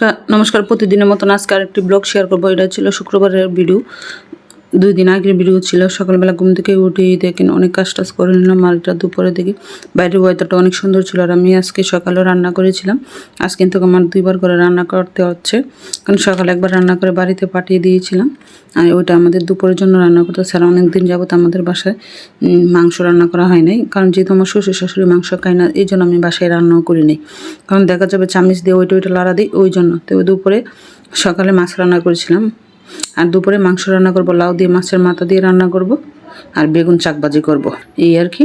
নমস্কার নমস্কার। প্রতিদিনের মতন আজকে আরেকটি ব্লগ শেয়ার করব। এটা ছিল শুক্রবারের ভিডিও দুই দিন আগের ভিডিও ছিল, সকালবেলা ঘুম থেকে উঠে দেখেন অনেক কাজ টাজ করে নিলাম এটা দুপুরে দেখি বাইরের ওয়েদারটা অনেক সুন্দর ছিল আর আমি আজকে সকালেও রান্না করেছিলাম। আজ কিন্তু আমার দুইবার করে রান্না করতে হচ্ছে, কারণ সকালে একবার রান্না করে বাড়িতে পাঠিয়ে দিয়েছিলাম। আর ওইটা আমাদের দুপুরের জন্য রান্না করতে স্যার অনেক দিন যাবত আমাদের বাসায় মাংস রান্না করা হয় নাই, কারণ যেহেতু আমার শ্বশুর শাশুড়ি মাংস খায় না, এই জন্য আমি বাসায় রান্নাও করি নাই। কারণ দেখা যাবে চামিচ দিয়ে ওইটা ওইটা লড়া দিই, ওই জন্য। তো দুপুরে সকালে মাছ রান্না করেছিলাম। আর দুপুরে মাংস রান্না করব, লাউ দিয়ে, মাছের মাথা দিয়ে রান্না করব আর বেগুন চাকবাজি করব। এই আর কি।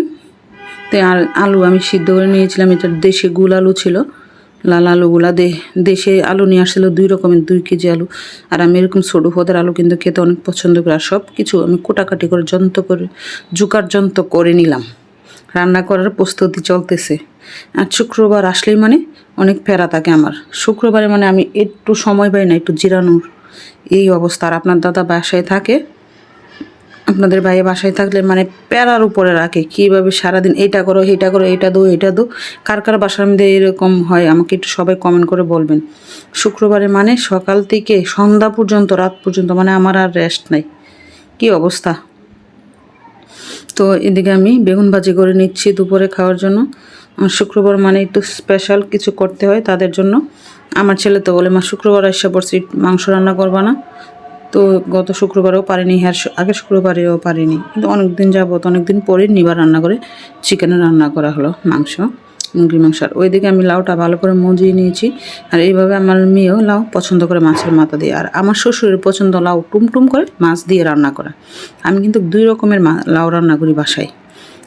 তো আর আলু আমি সিদ্ধ করে নিয়েছিলাম, এটা দেশে গুল আলু ছিল। লাল আলুগুলা দে, দেশে আলু নিয়ে আসছিল দুই রকমের, দুই কেজি আলু। আর আমি এরকম ছোটো পদের আলু কিন্তু খেতে অনেক পছন্দ করি। আর সব কিছু আমি কোটাকাটি করে যন্ত্র করে, জুকার যন্ত্র করে নিলাম। রান্না করার প্রস্তুতি চলতেছে। আর শুক্রবার আসলেই মানে অনেক ফেরা থাকে আমার। শুক্রবারে মানে আমি একটু সময় পাই না, একটু জিরানোর। এই অবস্থা। আর আপনার দাদা বাসায় থাকে? আপনাদের ভাই বাসায় থাকলে মানে প্যারার উপরে রাখে। কীভাবে সারাদিন এইটা করো এইটা করো এইটা দো, এটা দো? কার কার বাসার মধ্যে এরকম হয়? আমাকে একটু সবাই কমেন্ট করে বলবেন। শুক্রবারে মানে সকাল থেকে সন্ধ্যা পর্যন্ত, রাত পর্যন্ত মানে আমার আর রেস্ট নাই। কি অবস্থা? তো এদিকে আমি বেগুন ভাজি করে নিচ্ছি দুপুরে খাওয়ার জন্য। শুক্রবার মানে একটু স্পেশাল কিছু করতে হয় তাদের জন্য। আমার ছেলে তো বলে, মা, শুক্রবার এসে পড়ছি মাংস রান্না করবা না। তো গত শুক্রবারেও পারিনি হ্যাঁ আগের শুক্রবারেও পারিনি। কিন্তু অনেক দিন যাবত অনেক দিন পরে নিবার রান্না করে, চিকেনে রান্না করা হলো মাংস, মুরগির মাংস। আর ওইদিকে আমি লাউটা ভালো করে মজিয়ে নিয়েছি, আর এইভাবে আমার মেয়েও লাউ পছন্দ করে মাছের মাথা দিয়ে। আর আমার শ্বশুরের পছন্দ লাউ টুমটুম করে মাছ দিয়ে রান্না করা। আমি কিন্তু দুই রকমের লাউ রান্না করি বাসায়।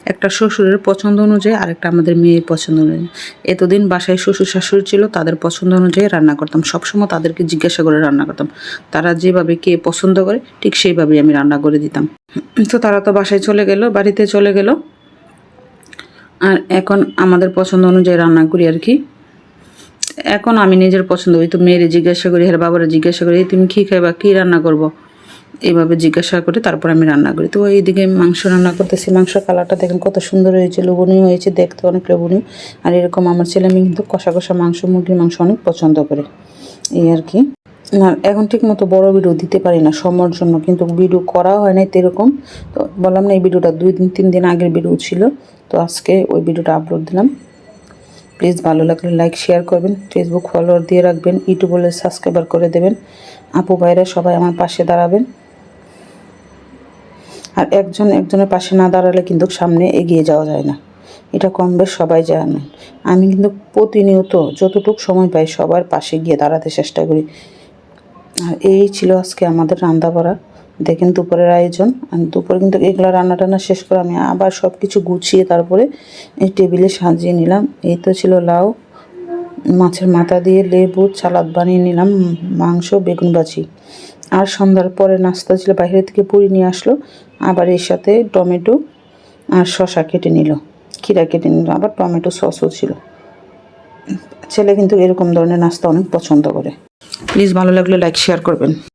একটা শ্বশুরের পছন্দ অনুযায়ী, আরেকটা আমাদের মেয়ের পছন্দ অনুযায়ী। এতদিন বাসায় শ্বশুর শাশুড়ি ছিল, তাদের পছন্দ অনুযায়ী রান্না করতাম। সবসময় তাদেরকে জিজ্ঞাসা করে রান্না করতাম। তারা যেভাবে কে পছন্দ করে, ঠিক সেইভাবেই আমি রান্না করে দিতাম। তো তারা তো বাসায় চলে গেল, বাড়িতে চলে গেল। আর এখন আমাদের পছন্দ অনুযায়ী রান্না করি আর কি। এখন আমি নিজের পছন্দ ওই তো মেয়েরে জিজ্ঞাসা করি হ্যাঁ বাবারা জিজ্ঞাসা করি তুমি কী খাইবা? কী রান্না করব? এইভাবে জিজ্ঞাসা করে তারপর আমি রান্না করি। তো এইদিকে মাংস রান্না করতেছি। মাংস কালারটা দেখেন কত সুন্দর হয়েছে, লোভনীয় হয়েছে, দেখতে অনেক লোভনীয়। আর এরকম আমার ছেলে মেয়ে কিন্তু কষা কষা মাংস, মুরগির মাংস অনেক পছন্দ করে। এই আর কি। না এখন ঠিক মতো বড় ভিডিও দিতে পারি না সময়ের জন্য, কিন্তু ভিডিও করা হয় নাই এরকম তো বললাম না, এই ভিডিওটা দুই দিন, তিন দিন আগের ভিডিও ছিল। তো আজকে ওই ভিডিওটা আপলোড দিলাম। প্লিজ ভালো লাগলে লাইক শেয়ার করবেন। ফেসবুক ফলোয়ার দিয়ে রাখবেন। ইউটিউব সাবস্ক্রাইবার করে দেবেন। আপু ভাইরা সবাই আমার পাশে দাঁড়াবেন। আর একজন একজনের পাশে না দাঁড়ালে কিন্তু সামনে এগিয়ে যাওয়া যায় না। এটা কম বেশ সবাই জানেন আমি কিন্তু প্রতিনিয়ত যতটুকু সময় পাই সবার পাশে গিয়ে দাঁড়াতে চেষ্টা করি। আর এই ছিল আজকে আমাদের রান্না করা। দেখেন দুপুরের আয়োজন। আর দুপুরে কিন্তু এগুলো রান্না টান্না শেষ করে আমি আবার সব কিছু গুছিয়ে তারপরে এই টেবিলে সাজিয়ে নিলাম। এই তো ছিল লাউ, মাছের মাথা দিয়ে লেবু, সালাদ বানিয়ে নিলাম, মাংস, বেগুন ভাজি। আর সন্ধ্যার পরে নাস্তা ছিল, বাইরে থেকে পুরি নিয়ে আসলো, আবার এর সাথে টমেটো আর শশা কেটে নিল, ক্ষীরা কেটে নিল, আবার টমেটো সসও ছিল। ছেলে কিন্তু এরকম ধরনের নাস্তা অনেক পছন্দ করে। প্লিজ ভালো লাগলে লাইক শেয়ার করবেন।